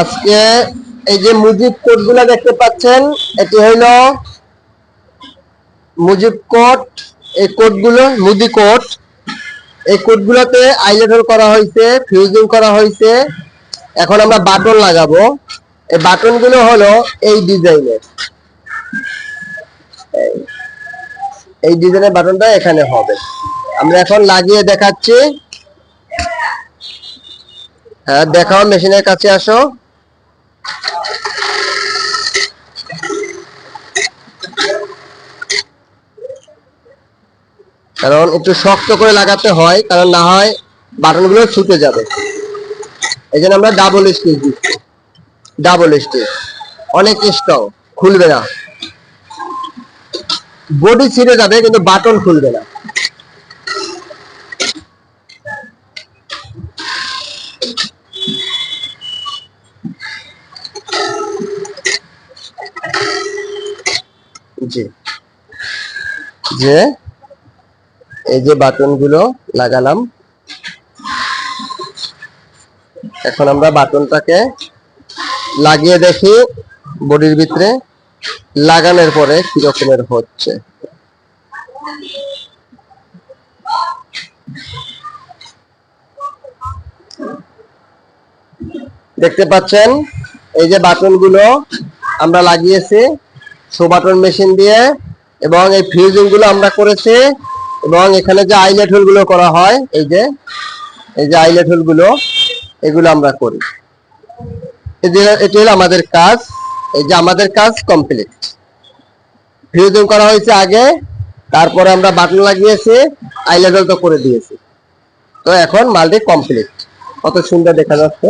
আজকে এই যে মুজিব কোডগুলা দেখতে পাচ্ছেন, এটি হইল মুজিব কোড এই কোডগুলো মুদি কোড এই কোড গুলোতে আইলেটল করা হয়েছে ফিউজিং করা হয়েছে এখন আমরা বাটন লাগাবো। এই বাটনগুলো হলো এই ডিজাইনের। এই ডিজাইনের বাটনটা এখানে হবে। আমরা এখন লাগিয়ে দেখাচ্ছি। হ্যাঁ দেখাও, মেশিনের কাছে আসো। কারণ একটু শক্ত করে লাগাতে হয়, কারণ না হয় বাটনগুলো ছুটে যাবে। এই জন্য আমরা ডাবল স্টিচ দিচ্ছি। ডাবল স্টিচ অনেক স্ট্রং খুলবে না। বডি ছিঁড়ে যাবে, কিন্তু বাটন খুলবে না। জি। যে এই যে বাটনগুলো লাগালাম, এখন আমরা বাটনটাকে লাগিয়ে দেখি বডির ভিতরে লাগানোর পরে কি রকমের হচ্ছে। দেখতে পাচ্ছেন, এই যে বাটনগুলো আমরা লাগিয়েছি বাটন মেশিন দিয়ে এবং এই ফিউজিংগুলো আমরা করেছি এবং এখানে যে আইলেট হোলগুলো করা হয়, এই যে এই যে আইলেট হোলগুলো, এগুলো আমরা করি। এটি হলো আমাদের কাজ, এই যে আমাদের কাজ কমপ্লিট ফিউজিং করা হয়েছে আগে, তারপরে আমরা বাটন লাগিয়েছি, আইলেট হোল তো করে দিয়েছি। তো এখন মালটি কমপ্লিট কত সুন্দর দেখা যাচ্ছে।